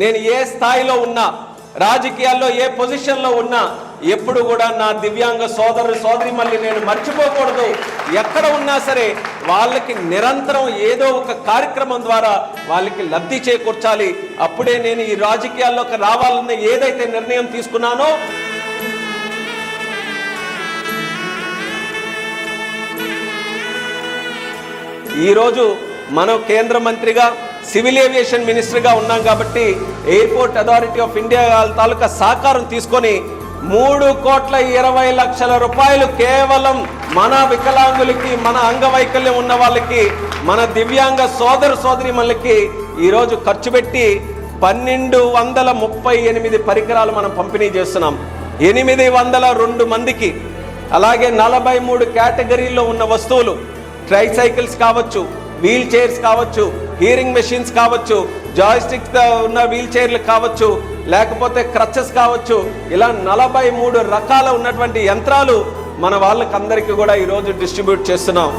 నేను ఏ స్థాయిలో ఉన్నా రాజకీయాల్లో ఏ పొజిషన్లో ఉన్నా ఎప్పుడు కూడా నా దివ్యాంగ సోదరు సోదరి మళ్ళీ నేను మర్చిపోకూడదు. ఎక్కడ ఉన్నా సరే వాళ్ళకి నిరంతరం ఏదో ఒక కార్యక్రమం ద్వారా వాళ్ళకి లబ్ధి చేకూర్చాలి. అప్పుడే నేను ఈ రాజకీయాల్లోకి రావాలన్న ఏదైతే నిర్ణయం తీసుకున్నానో ఈరోజు మనం కేంద్ర మంత్రిగా సివిల్ ఏవియేషన్ మినిస్టర్గా ఉన్నాం కాబట్టి ఎయిర్పోర్ట్ అథారిటీ ఆఫ్ ఇండియా తాలూకా సహకారం తీసుకొని మూడు కోట్ల ఇరవై లక్షల రూపాయలు కేవలం మన వికలాంగులకి మన అంగవైకల్యం ఉన్న వాళ్ళకి మన దివ్యాంగ సోదర సోదరిమణులకి ఈరోజు ఖర్చు పెట్టి పన్నెండు వందల ముప్పై ఎనిమిది పరికరాలు మనం పంపిణీ చేస్తున్నాం. ఎనిమిది వందల రెండు మందికి అలాగే నలభై మూడు కేటగిరీల్లో ఉన్న వస్తువులు ట్రైసైకిల్స్ కావచ్చు వీల్ చైర్స్ కావచ్చు హీరింగ్ మెషిన్స్ కావచ్చు జాయిస్టిక్ ఉన్న వీల్ చైర్లు కావచ్చు లేకపోతే క్రచెస్ కావచ్చు ఇలా నలభై మూడు రకాల ఉన్నటువంటి యంత్రాలు మన వాళ్ళకందరికీ కూడా ఈరోజు డిస్ట్రిబ్యూట్ చేస్తున్నాం.